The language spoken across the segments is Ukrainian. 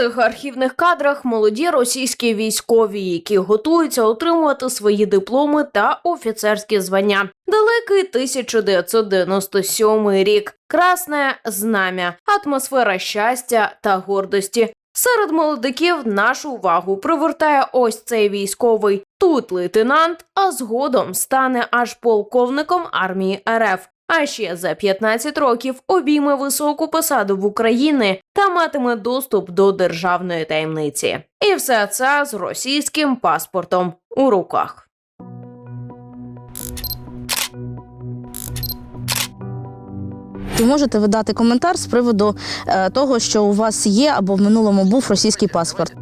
цих архівних кадрах молоді російські військові, які готуються отримувати свої дипломи та офіцерські звання. Далекий 1997 рік. Красне знам'я, атмосфера щастя та гордості. Серед молодиків нашу увагу привертає ось цей військовий. Тут лейтенант, а згодом стане аж полковником армії РФ. А ще за 15 років обійме високу посаду в Україні та матиме доступ до державної таємниці. І все це з російським паспортом у руках. Чи можете ви дати коментар з приводу е, того, що у вас є або в минулому був російський паспорт?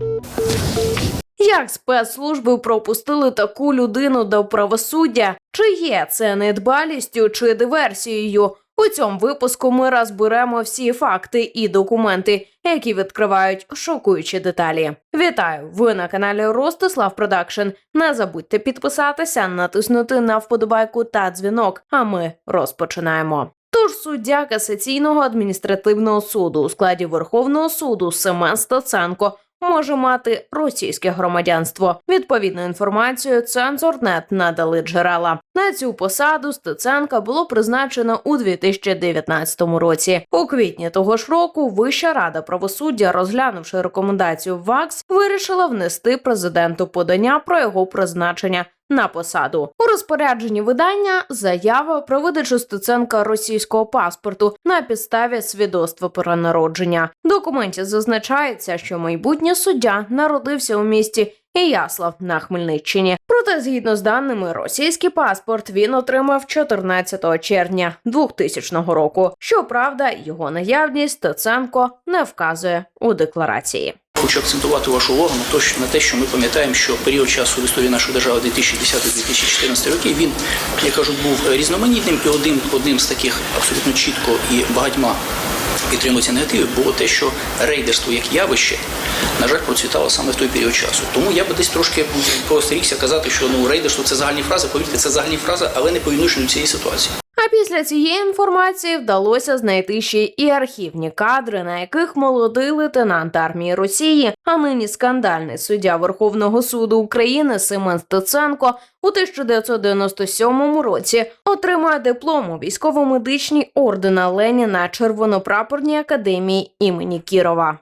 Як спецслужби пропустили таку людину до правосуддя? Чи є це недбалістю чи диверсією? У цьому випуску ми розберемо всі факти і документи, які відкривають шокуючі деталі. Вітаю! Ви на каналі Ростислав Продакшн. Не забудьте підписатися, натиснути на вподобайку та дзвінок. А ми розпочинаємо. Тож суддя касаційного адміністративного суду у складі Верховного суду Семен Стаценко може мати російське громадянство. Відповідну інформацію цензорнет надали джерела. На цю посаду Стеценка було призначено у 2019 році. У квітні того ж року Вища рада правосуддя, розглянувши рекомендацію ВАКС, вирішила внести президенту подання про його призначення. На посаду у розпорядженні видання заява про видачу Стеценка російського паспорту на підставі свідоцтва про народження. В документі зазначається, що майбутній суддя народився у місті Яслав на Хмельниччині. Проте, згідно з даними, російський паспорт він отримав 14 червня 2000 року. Щоправда, його наявність Стеценко не вказує у декларації. Хочу акцентувати вашу увагу на те, що ми пам'ятаємо, що період часу в історії нашої держави 2010-2014 роки він, я кажу, був різноманітним і одним, одним з таких абсолютно чітко і багатьма підтримується негативів було те, що рейдерство як явище, на жаль, процвітало саме в той період часу. Тому я би десь трошки постерігся казати, що ну рейдерство це загальні фрази. Повірте, це загальні фрази, але не по відношенню до цієї ситуації. А після цієї інформації вдалося знайти ще і архівні кадри, на яких молодий лейтенант армії Росії, а нині скандальний суддя Верховного суду України Семен Стеценко у 1997 році отримує диплом у військово-медичній ордена Леніна Червонопрапорній академії імені Кірова.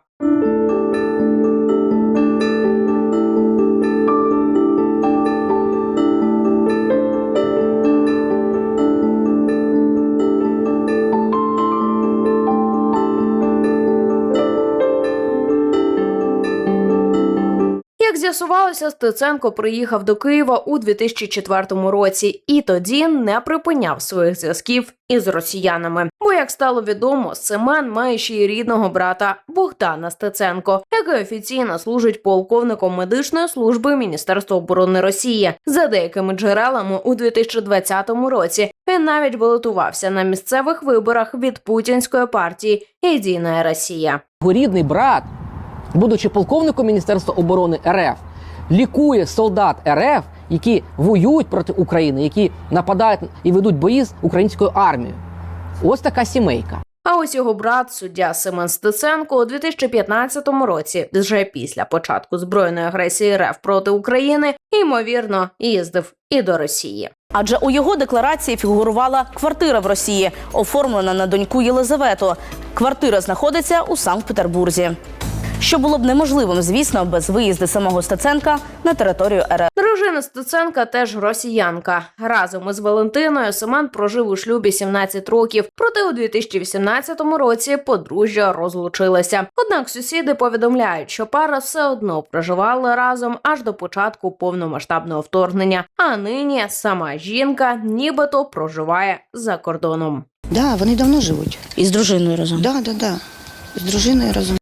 Як з'ясувалося, Стеценко приїхав до Києва у 2004 році і тоді не припиняв своїх зв'язків із росіянами. Бо, як стало відомо, Семен має ще й рідного брата Богдана Стеценко, який офіційно служить полковником медичної служби Міністерства оборони Росії. За деякими джерелами у 2020 році він навіть балотувався на місцевих виборах від путінської партії Єдина Росія. Рідний брат, будучи полковником Міністерства оборони РФ, лікує солдат РФ, які воюють проти України, які нападають і ведуть бої з українською армією. Ось така сімейка. А ось його брат, суддя Семен Стеценко, у 2015 році, вже після початку збройної агресії РФ проти України, ймовірно, їздив і до Росії. Адже у його декларації фігурувала квартира в Росії, оформлена на доньку Єлизавету. Квартира знаходиться у Санкт-Петербурзі. Що було б неможливим, звісно, без виїзду самого Стеценка на територію РФ. Дружина Стеценка теж росіянка. Разом із Валентиною Семен прожив у шлюбі 17 років. Проте у 2018 році подружжя розлучилися. Однак сусіди повідомляють, що пара все одно проживала разом аж до початку повномасштабного вторгнення. А нині сама жінка нібито проживає за кордоном. Да, вони давно живуть. Із дружиною разом. Да, да, да. З дружиною разом.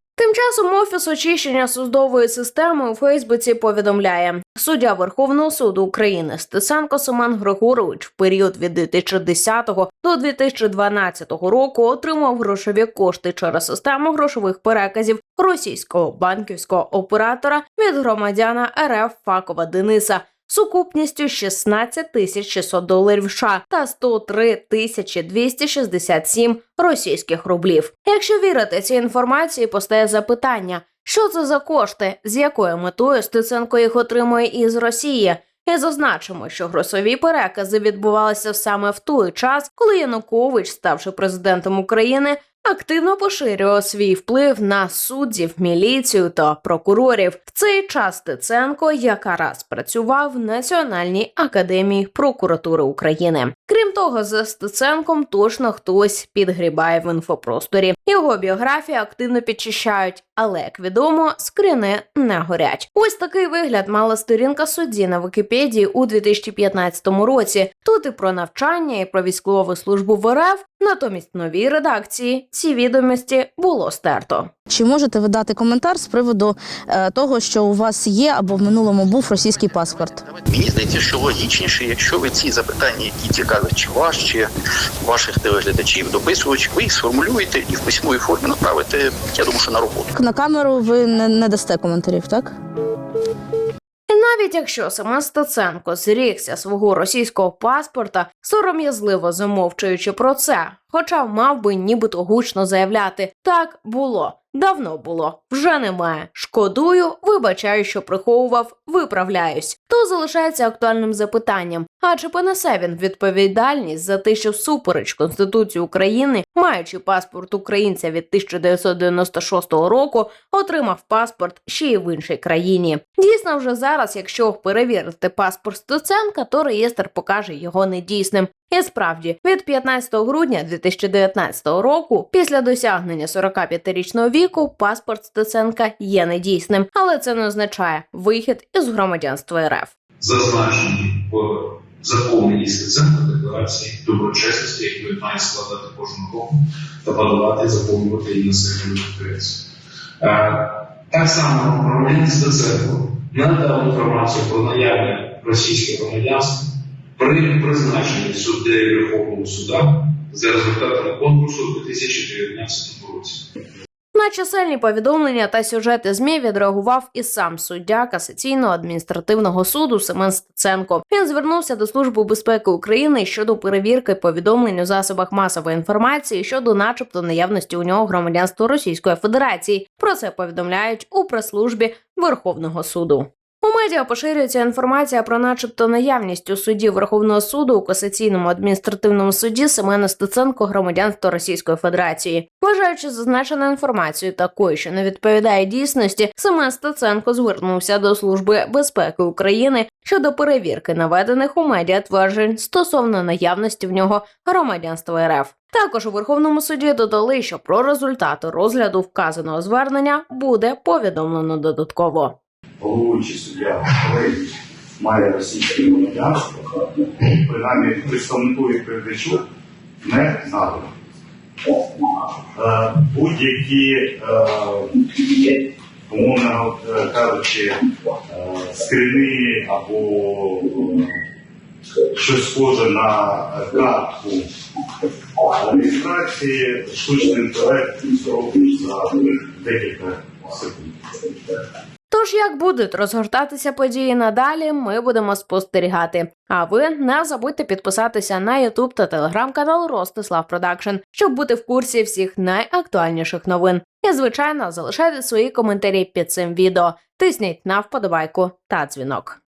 Часом офіс очищення судової системи у Фейсбуці повідомляє, суддя Верховного суду України Стеценко Семен Григорович в період від 2010 до 2012 року отримав грошові кошти через систему грошових переказів російського банківського оператора від громадяна РФ Факова Дениса. Сукупністю 16 тисяч 600 доларів США та 103 тисячі 267 російських рублів. Якщо вірити цій інформації, постає запитання: Що це за кошти, з якою метою Стеценко їх отримує із Росії? І зазначимо, що грошові перекази відбувалися саме в той час, коли Янукович, ставши президентом України, активно поширював свій вплив на суддів, міліцію та прокурорів. В цей час Стеценко якраз працював в Національній академії прокуратури України. Крім того, за Стеценком точно хтось підгрібає в інфопросторі. Його біографію активно підчищають, але як відомо, скрини не горять. Ось такий вигляд мала сторінка судді на Вікіпедії у 2015 році. Тут і про навчання, і про військову службу в РФ. Натомість новій редакції ці відомості було стерто. Чи можете ви дати коментар з приводу е, того, що у вас є або в минулому був російський паспорт? Мені здається, що логічніше, якщо ви ці запитання, які цікавлять чи вас, чи ваших телеглядачів, дописувачів, ви їх сформулюєте і в письмовій формі направите, я думаю, що на роботу. На камеру ви не, не дасте коментарів, так? Навіть якщо Семен Стеценко зрікся свого російського паспорта, сором'язливо замовчуючи про це, хоча мав би нібито гучно заявляти так було, давно було, вже немає. Шкодую, вибачаю, що приховував, виправляюсь. То залишається актуальним запитанням: а чи понесе він відповідальність за те, що всупереч Конституції України, маючи паспорт українця від 1996 року, отримав паспорт ще й в іншій країні. Дійсно, вже зараз, якщо перевірити паспорт Стеценка, то реєстр покаже його недійсним. І справді, від 15 грудня 2019 року, після досягнення 45-річного віку, паспорт Стеценка є недійсним, але це не означає вихід із громадянства РФ. зазначені в заповненій Стеценко декларації доброчесності, він має складати кожного року та подавати, заповнювати її населенню підприємств. Так само громадянин Стеценко надав інформацію про наявне російське громадянство при призначенні суддею Верховного суда за результатами конкурсу у 2019 році. На чисельні повідомлення та сюжети ЗМІ відреагував і сам суддя касаційного адміністративного суду Семен Стеценко. Він звернувся до Служби безпеки України щодо перевірки повідомлень у засобах масової інформації щодо, начебто, наявності у нього громадянства Російської Федерації. Про це повідомляють у прес-службі Верховного суду. У медіа поширюється інформація про, начебто, наявність у суді Верховного суду у касаційному адміністративному суді Семена Стеценко громадянства Російської Федерації. Вважаючи зазначену інформацію такою, що не відповідає дійсності, Семен Стеценко звернувся до Служби безпеки України щодо перевірки наведених у медіа тверджень стосовно наявності в нього громадянства РФ. Також у Верховному суді додали, що про результати розгляду вказаного звернення буде повідомлено додатково. Головуючий суддя колегії має російське громадянство, принаймні представнику відповідачу не надано. Будь-які, е, умовно кажучи, е, скрини або е, щось схоже на картку реєстрації, штучний інтелект зробить за декілька секунд. Тож, як будуть розгортатися події надалі, ми будемо спостерігати. А ви не забудьте підписатися на Ютуб та телеграм-канал Ростислав Продакшн, щоб бути в курсі всіх найактуальніших новин. І, звичайно, залишайте свої коментарі під цим відео, тисніть на вподобайку та дзвінок.